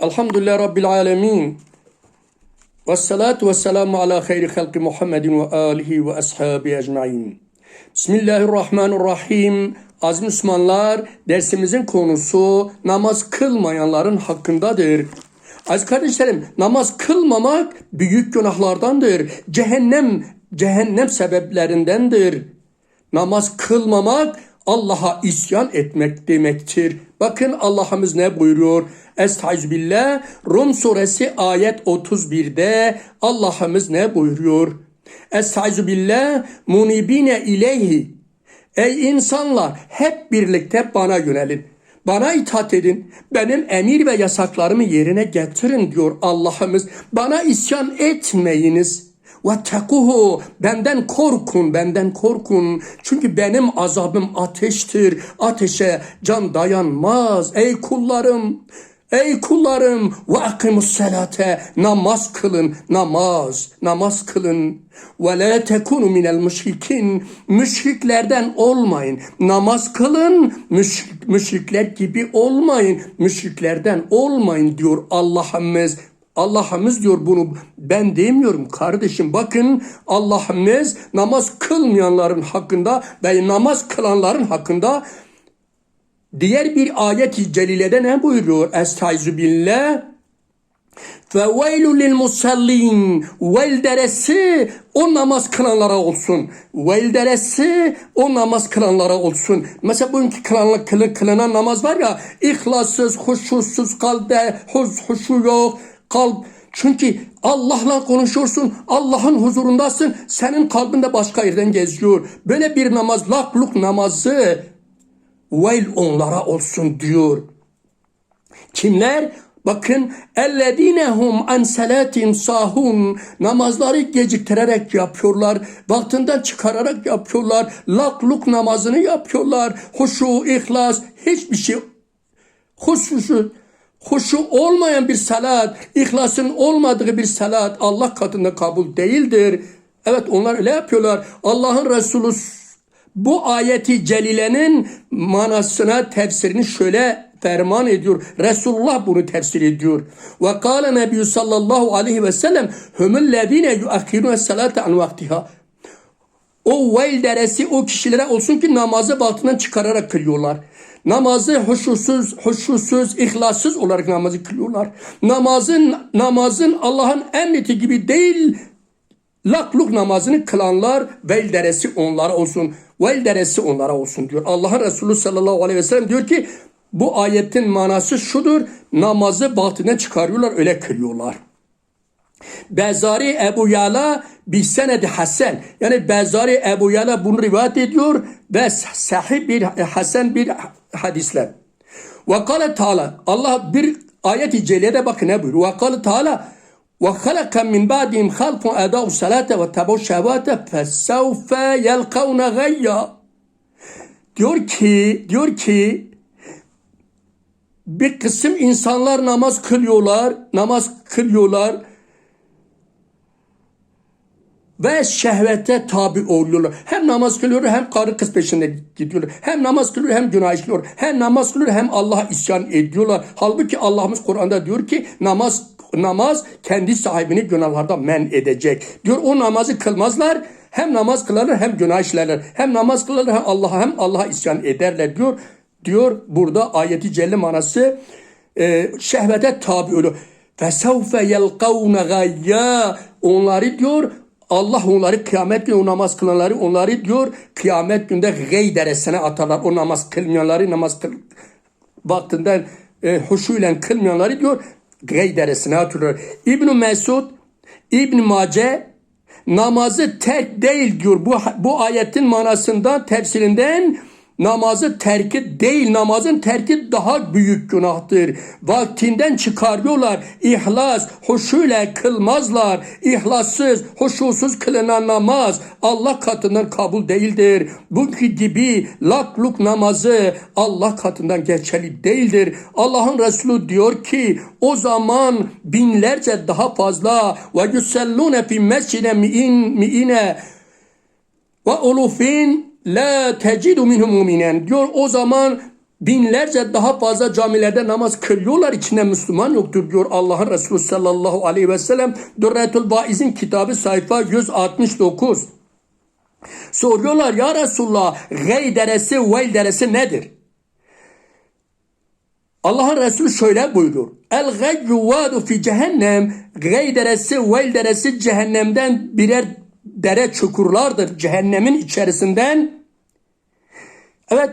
Elhamdülillah Rabbil Alemin. Ve salatu ve selamu ala hayri halki Muhammedin ve alihi ve ashabi ecmain. Bismillahirrahmanirrahim. Aziz Müslümanlar, dersimizin konusu namaz kılmayanların hakkındadır. Aziz kardeşlerim, namaz kılmamak büyük günahlardandır. Cehennem, cehennem sebeplerindendir. Namaz kılmamak Allah'a isyan etmek demektir. Bakın Allah'ımız ne buyuruyor? Estağfirullah Rum suresi ayet 31'de Allah'ımız ne buyuruyor? Estağfirullah munibine ileyhi Ey insanlar hep birlikte bana yönelin. Bana itaat edin. Benim emir ve yasaklarımı yerine getirin diyor Allah'ımız. Bana isyan etmeyiniz. Ve tekuhu benden korkun benden korkun. Çünkü benim azabım ateştir. Ateşe can dayanmaz. Ey kullarım Ey kullarım ve akimus salate namaz kılın namaz namaz kılın. Ve la tekunu minel müşrikin müşriklerden olmayın. Namaz kılın müşrik, müşrikler gibi olmayın. Müşriklerden olmayın diyor Allah'ımız. Allah'ımız diyor bunu ben demiyorum kardeşim. Bakın Allah'ımız namaz kılmayanların hakkında ve namaz kılanların hakkında Diğer bir ayet-i celilede ne buyuruyor? Estaizu billah. Feveylu lil musallin. Vel deresi o namaz kılanlara olsun. Vel deresi o namaz kılanlara olsun. Mesela bugünkü kılan, kılan, kılınan namaz var ya ihlassız, huşusuz, kalpte huz, huşu yok, kalp çünkü Allah'la konuşuyorsun, Allah'ın huzurundasın, senin kalbinde başka yerden geziyor. Böyle bir namaz, lakluk namazı Veil onlara olsun diyor. Kimler? Bakın elledinehum an salatin sahun namazları geciktirerek yapıyorlar. Vaktinden çıkararak yapıyorlar. Lakluk namazını yapıyorlar. Huşu, ihlas hiçbir şey huşu huşu olmayan bir salat, ihlasın olmadığı bir salat Allah katında kabul değildir. Evet onlar öyle yapıyorlar. Allah'ın Resulü bu ayeti celilenin manasına tefsirini şöyle ferman ediyor. Resulullah bunu tefsir ediyor. Ve kâle nebiyyü sallallahu aleyhi ve sellem hümüllezine yuakhirune salate an vaktiha. O veil deresi o kişilere olsun ki namazı batından çıkararak kılıyorlar. Namazı huşusuz, huşusuz, ihlassız olarak namazı kılıyorlar. Namazın namazın Allah'ın emreti gibi değil, lakluk namazını kılanlar veil deresi onlara olsun. Vel deresi onlara olsun diyor. Allah'ın Resulü sallallahu aleyhi ve sellem diyor ki bu ayetin manası şudur. Namazı batına çıkarıyorlar öyle kılıyorlar. Bezari Ebu Yala bir senedi hasen. Yani Bezari Ebu Yala bunu rivayet ediyor ve sahih bir hasen bir hadisler. Ve Teala Allah bir ayet-i celiyede bakın ne buyuruyor. Ve Teala وخلق من بعدهم خلق أداءوا الصلاة واتبعوا الشهوات فسوف يلقون غيا diyor ki diyor ki bir kısım insanlar namaz kılıyorlar namaz kılıyorlar ve şehvete tabi oluyorlar. Hem namaz kılıyor hem karı kız peşinde gidiyorlar. Hem namaz kılıyor hem günah işliyor. Hem namaz kılıyor hem Allah'a isyan ediyorlar. Halbuki Allah'ımız Kur'an'da diyor ki namaz namaz kendi sahibini günahlardan men edecek. Diyor o namazı kılmazlar. Hem namaz kılarlar hem günah işlerler. Hem namaz kılarlar hem Allah'a hem Allah'a isyan ederler diyor. Diyor burada ayeti celle manası e, şehvete tabi oluyor. Fesevfe yelkavne gayya. Onları diyor Allah onları kıyamet günü o namaz kılanları onları diyor kıyamet günde gay deresine atarlar. O namaz kılmayanları namaz kıl vaktinden e, huşuyla kılmayanları diyor gay deresine atıyorlar. İbn Mesud, İbn Mace namazı terk değil diyor. Bu, bu ayetin manasından, tefsirinden namazı terki değil namazın terki daha büyük günahtır. Vaktinden çıkarıyorlar. İhlas, huşuyla kılmazlar. İhlassız, huşusuz kılınan namaz Allah katından kabul değildir. Bugünkü gibi lakluk namazı Allah katından geçerli değildir. Allah'ın Resulü diyor ki o zaman binlerce daha fazla ve yusellune fi mescide mi'in mi'ine ve ulufin la tecidu minhum muminen diyor o zaman binlerce daha fazla camilerde namaz kılıyorlar. içinde Müslüman yoktur diyor Allah'ın Resulü sallallahu aleyhi ve sellem. Dürretül Vaiz'in kitabı sayfa 169. Soruyorlar ya Resulullah gey deresi vel deresi nedir? Allah'ın Resulü şöyle buyuruyor. El gayyu vadu fi cehennem. Gay deresi, vel deresi cehennemden birer dere çukurlardır. Cehennemin içerisinden. Evet.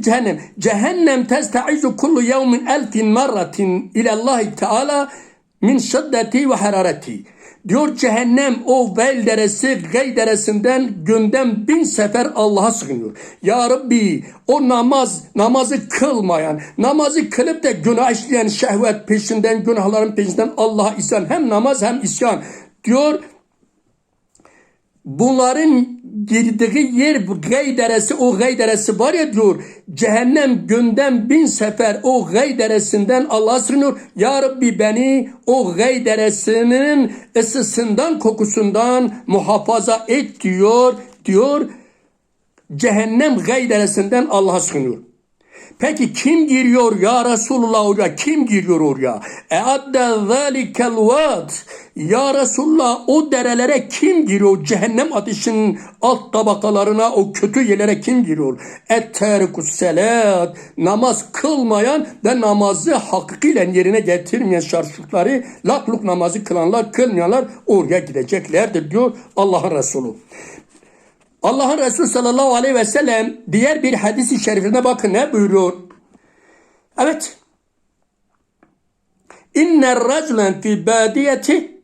Cehennem. Cehennem testaizu kullu yevmin elfin marratin ilallahi teala min şiddeti ve harareti. Diyor cehennem o vel deresi gay deresinden günden bin sefer Allah'a sığınıyor. Ya Rabbi o namaz namazı kılmayan namazı kılıp da günah işleyen şehvet peşinden günahların peşinden Allah'a isyan hem namaz hem isyan diyor bunların girdiği yer gay deresi o gay deresi var ya diyor cehennem günden bin sefer o gay deresinden Allah'a sığınıyor. Ya Rabbi beni o gay deresinin ısısından kokusundan muhafaza et diyor diyor cehennem gay deresinden Allah'a sığınıyor. Peki kim giriyor ya Resulullah oraya? Kim giriyor oraya? Eadde zâlikel vâd. Ya Resulullah o derelere kim giriyor? Cehennem ateşinin alt tabakalarına o kötü yerlere kim giriyor? Etterikus selat. Namaz kılmayan ve namazı hakkıyla yerine getirmeyen şartları lakluk namazı kılanlar kılmayanlar oraya gideceklerdir diyor Allah'ın Resulü. Allah'ın Resulü sallallahu aleyhi ve sellem diğer bir hadisi şerifine bakın ne buyuruyor? Evet. İnne raculen fi badiyeti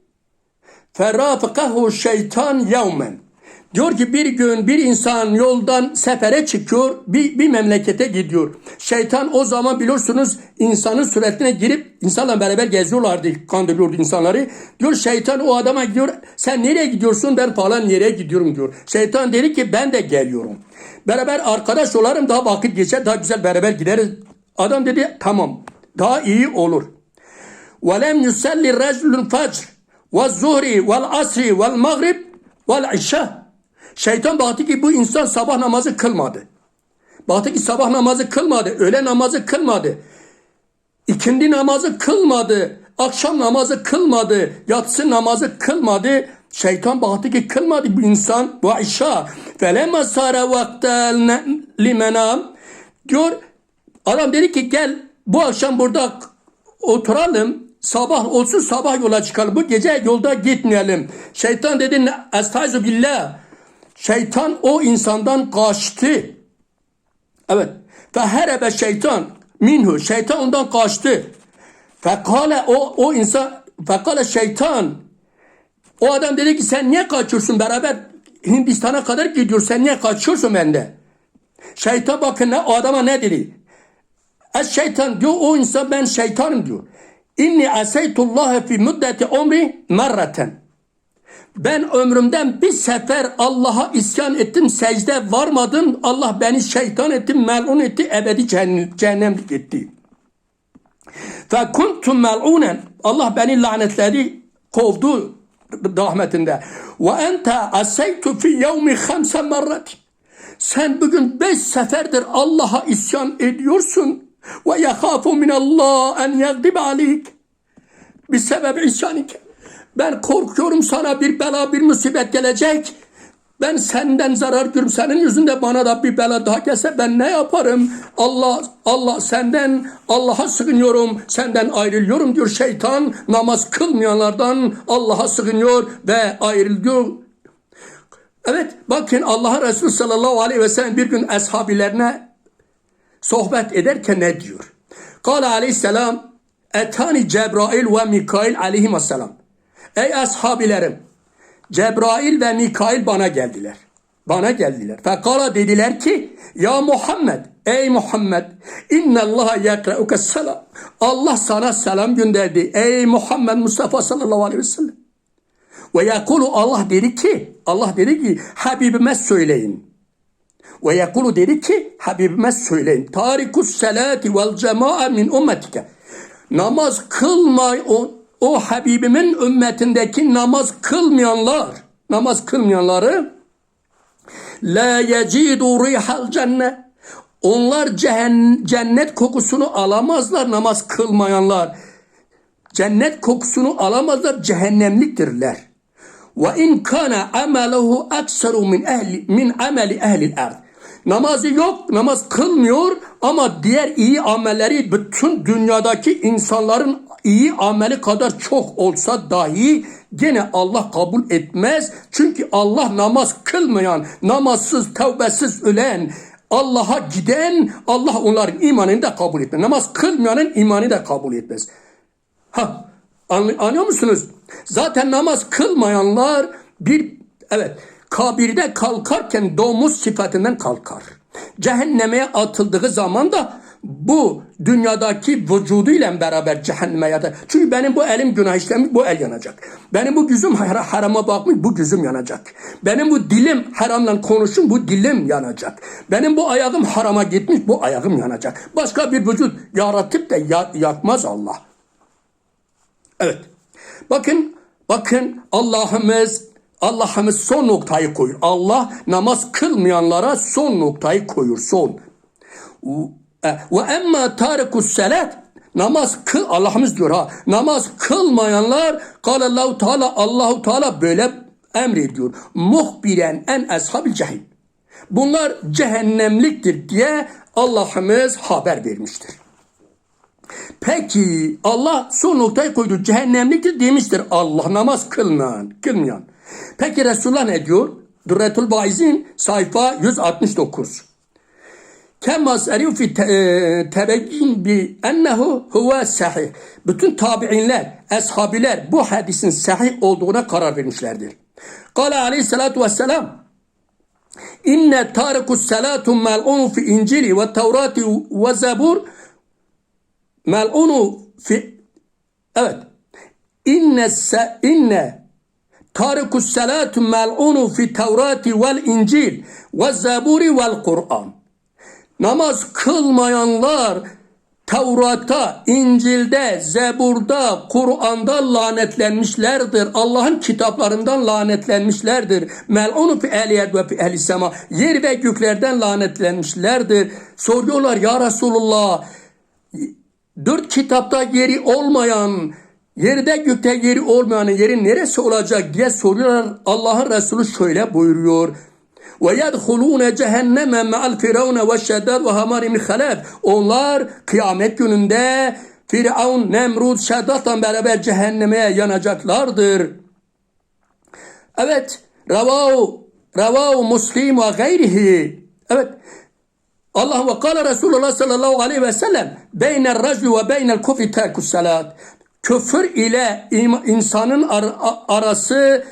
ferafikahu şeytan yevmen. Diyor ki bir gün bir insan yoldan sefere çıkıyor, bir, bir memlekete gidiyor. Şeytan o zaman biliyorsunuz insanın suretine girip insanla beraber geziyorlardı, kandırıyordu insanları. Diyor şeytan o adama gidiyor, sen nereye gidiyorsun? Ben falan yere gidiyorum diyor. Şeytan dedi ki ben de geliyorum. Beraber arkadaş olarım daha vakit geçer, daha güzel beraber gideriz. Adam dedi tamam, daha iyi olur. وَلَمْ يُسَلِّ الرَّجُلُ الْفَجْرِ وَالزُّهْرِ وَالْعَصْرِ وَالْمَغْرِبِ وَالْعِشَّةِ Şeytan baktı ki bu insan sabah namazı kılmadı. Baktı ki sabah namazı kılmadı, öğle namazı kılmadı. ikindi namazı kılmadı, akşam namazı kılmadı, yatsı namazı kılmadı. Şeytan baktı ki kılmadı bu insan. Bu aşağı. Felemme sara vaktel limenam. Diyor adam dedi ki gel bu akşam burada oturalım. Sabah olsun sabah yola çıkalım. Bu gece yolda gitmeyelim. Şeytan dedi estaizu billah. Şeytan o insandan kaçtı. Evet. Feherebe şeytan minhu. Şeytan ondan kaçtı. Fekale o, o insan fekale şeytan o adam dedi ki sen niye kaçıyorsun beraber Hindistan'a kadar gidiyorsun sen niye kaçıyorsun bende? Şeytan bakın ne, o adama ne dedi? Es şeytan diyor o insan ben şeytanım diyor. İnni aseytullaha fi müddeti umri merreten. Ben ömrümden bir sefer Allah'a isyan ettim, secde varmadım. Allah beni şeytan etti, melun etti, ebedi cehennemlik etti. Fe kuntum mel'unen. Allah beni lanetledi, kovdu rahmetinde. Ve ente aseytu fi yevmi hamse merret. Sen bugün beş seferdir Allah'a isyan ediyorsun. Ve yekhafu minallah en yagdib aleyk. Bir sebep isyanik. Ben korkuyorum sana bir bela bir musibet gelecek. Ben senden zarar görürüm. Senin yüzünde bana da bir bela daha gelse ben ne yaparım? Allah Allah senden Allah'a sığınıyorum. Senden ayrılıyorum diyor şeytan. Namaz kılmayanlardan Allah'a sığınıyor ve ayrılıyor. Evet bakın Allah Resulü sallallahu aleyhi ve sellem bir gün ashabilerine sohbet ederken ne diyor? Kale aleyhisselam Etani Cebrail ve Mikail aleyhisselam. Ey ashabilerim Cebrail ve Mikail bana geldiler. Bana geldiler. Fekala dediler ki ya Muhammed ey Muhammed inna Allah yekreuke selam. Allah sana selam gönderdi. Ey Muhammed Mustafa sallallahu aleyhi ve sellem. Ve yakulu Allah dedi ki Allah dedi ki Habibime söyleyin. Ve yakulu dedi ki Habibime söyleyin. Tarikus selati vel cema'a min ummetike. Namaz kılmay o o Habibimin ümmetindeki namaz kılmayanlar, namaz kılmayanları la yecidu rihal cennet Onlar cennet kokusunu alamazlar namaz kılmayanlar. Cennet kokusunu alamazlar cehennemliktirler. Ve in kana amaluhu aksaru min ehli min ameli ehli ard. Namazı yok, namaz kılmıyor ama diğer iyi amelleri bütün dünyadaki insanların iyi ameli kadar çok olsa dahi gene Allah kabul etmez. Çünkü Allah namaz kılmayan, namazsız, tevbesiz ölen, Allah'a giden Allah onların imanını da kabul etmez. Namaz kılmayanın imanı da kabul etmez. Ha, anlıyor musunuz? Zaten namaz kılmayanlar bir evet kabirde kalkarken domuz sıfatından kalkar. Cehenneme atıldığı zaman da bu dünyadaki vücuduyla beraber cehenneme yatar. Çünkü benim bu elim günah işlemiş, bu el yanacak. Benim bu gözüm har- harama bakmış, bu gözüm yanacak. Benim bu dilim haramla konuşun, bu dilim yanacak. Benim bu ayağım harama gitmiş, bu ayağım yanacak. Başka bir vücut yaratıp da ya- yakmaz Allah. Evet. Bakın, bakın Allah'ımız Allah'ımız son noktayı koyuyor. Allah namaz kılmayanlara son noktayı koyuyor. Son. Ve emma tarikus salat namaz kıl Allah'ımız diyor ha. Namaz kılmayanlar Allahu Teala Allahu Teala böyle emrediyor. Muhbiren en ashabil cehim. Bunlar cehennemliktir diye Allah'ımız haber vermiştir. Peki Allah son noktayı koydu. Cehennemliktir demiştir Allah namaz kılmayan. kılmayan. Peki Resulullah ne diyor? Durretul Baizin sayfa 169. Kema seriu fi te- tebeyyin bi ennehu huve sahih. Bütün tabi'inler, eshabiler bu hadisin sahih olduğuna karar vermişlerdir. Kale aleyhissalatu vesselam İnne tarikus salatu mel'un fi incili ve tevrati ve zebur mel'unu fi evet inne se, inne tarikus salatu mel'unu fi tevrati vel incil ve zaburi vel kur'an namaz kılmayanlar Tevrat'ta, İncil'de, Zebur'da, Kur'an'da lanetlenmişlerdir. Allah'ın kitaplarından lanetlenmişlerdir. Mel'unu fi eliyet ve fi ehli sema. Yer ve göklerden lanetlenmişlerdir. Soruyorlar ya Resulullah dört kitapta yeri olmayan, yerde gökte yeri olmayan yerin neresi olacak diye soruyorlar. Allah'ın Resulü şöyle buyuruyor. Ve yedhulune cehenneme ma'al firavune ve şeddad ve hamari min halef. Onlar kıyamet gününde Firavun, Nemrut, Şeddat'la beraber cehenneme yanacaklardır. Evet, Ravahu, Ravahu Muslim ve gayrihi. Evet, Allah ve kâle Resulullah sallallahu aleyhi ve sellem beynel racü ve beynel kufri terkus. Küfür ile insanın ar- arası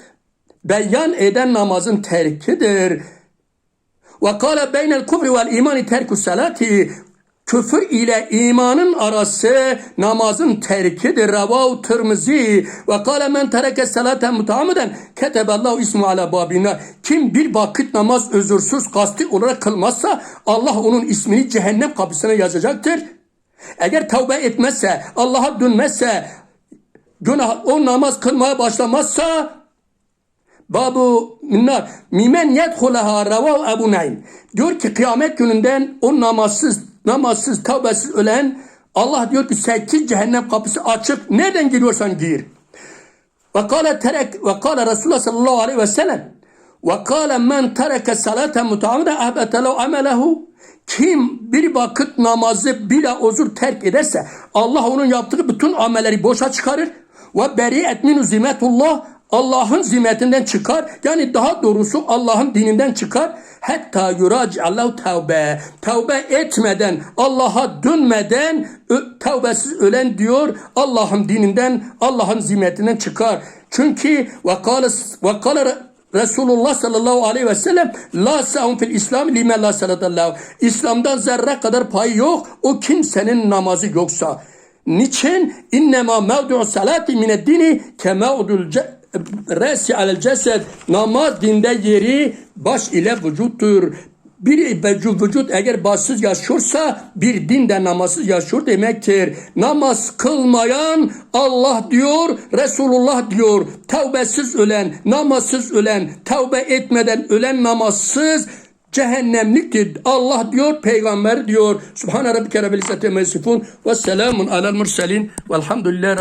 beyan eden namazın terkidir. Ve kâle beynel kufri vel imani terkus salati. Küfür ile imanın arası namazın terkidir. Ravav Tirmizi ve kâle men tereke salaten mutaamiden keteballahu ismu ala babina. Kim bir vakit namaz özürsüz kasti olarak kılmazsa Allah onun ismini cehennem kapısına yazacaktır. Eğer tövbe etmezse, Allah'a dönmezse, günah, o namaz kılmaya başlamazsa Babu minnar mimen yedhulaha ravav Ebu Naim. Diyor ki kıyamet gününden o namazsız, namazsız, tövbesiz ölen Allah diyor ki sekiz cehennem kapısı açık. Nereden giriyorsan gir. Ve kâle terek ve kâle Resulullah sallallahu aleyhi ve sellem kâle men tereke salaten mutaamide ehbete lev amelehu kim bir vakit namazı bila uzur terk ederse Allah onun yaptığı bütün amelleri boşa çıkarır ve beri'et minu zimetullah Allah'ın zimetinden çıkar. Yani daha doğrusu Allah'ın dininden çıkar. Hatta yurac Allah tevbe. Tevbe etmeden, Allah'a dönmeden tevbesiz ölen diyor Allah'ın dininden, Allah'ın zimetinden çıkar. Çünkü ve kâle Resulullah sallallahu aleyhi ve sellem la sa'un fil İslam lime la salatallahu. İslam'dan zerre kadar payı yok. O kimsenin namazı yoksa. Niçin? İnnemâ mevdu'u salati mined dini ke mevdu'l ce- resi alel cesed. Namaz dinde yeri baş ile vücuttur. Bir vücut, eğer başsız yaşıyorsa bir dinde namazsız yaşıyor demektir. Namaz kılmayan Allah diyor, Resulullah diyor. Tevbesiz ölen, namazsız ölen, tevbe etmeden ölen namazsız cehennemliktir. Allah diyor, peygamber diyor. Subhane rabbike rabbil izzati ve selamun alel murselin velhamdülillahi